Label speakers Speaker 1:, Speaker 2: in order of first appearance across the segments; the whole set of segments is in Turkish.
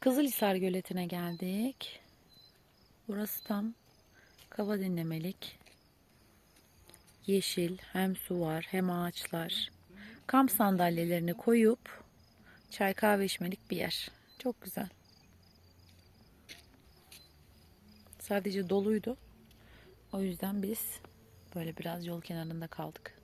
Speaker 1: Kızılhisar Göleti'ne geldik. Burası tam kafa dinlemelik. Yeşil, hem su var hem ağaçlar. Kamp sandalyelerini koyup çay kahve içmelik bir yer. Çok güzel. Sadece doluydu. O yüzden biz böyle biraz yol kenarında kaldık.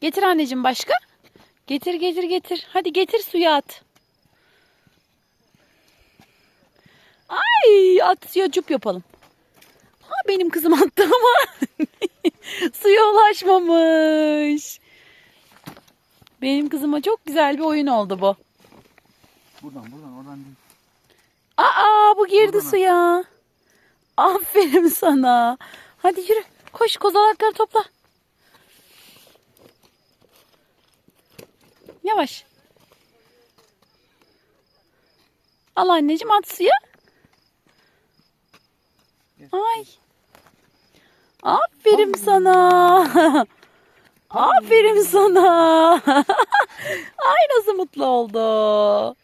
Speaker 1: Getir anneciğim başka. Getir getir getir. Hadi getir suya at. Ay at suya cup yapalım. Ha benim kızım attı ama suya ulaşmamış. Benim kızıma çok güzel bir oyun oldu bu.
Speaker 2: Buradan buradan oradan değil.
Speaker 1: Bu girdi
Speaker 2: Buradan at.
Speaker 1: suya. Aferin sana. Hadi yürü. Koş kozalakları topla. Yavaş. Al anneciğim at suya. Ay. Aferin sana. Aferin sana. Ay nasıl mutlu oldu.